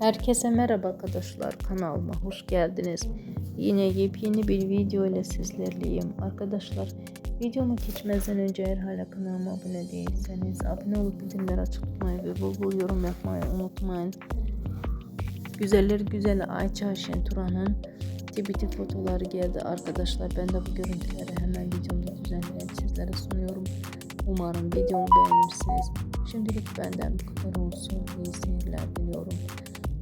Herkese merhaba arkadaşlar kanalıma hoş geldiniz. Yine yepyeni bir video ile sizlerleyim. Arkadaşlar videomu geçmezden önce eğer hala kanalıma abone değilseniz abone olup bildirimleri açık tutmayı ve bol bol yorum yapmayı unutmayın. Güzeller güzel Ayça Şenturan'ın tibiti fotoğrafları geldi arkadaşlar. Ben de bu görüntüleri hemen videomda düzenleyip sizlere sunuyorum. Umarım videomu beğenirsiniz. Şimdilik benden bu kadar olsun. İyi seyirler diliyorum.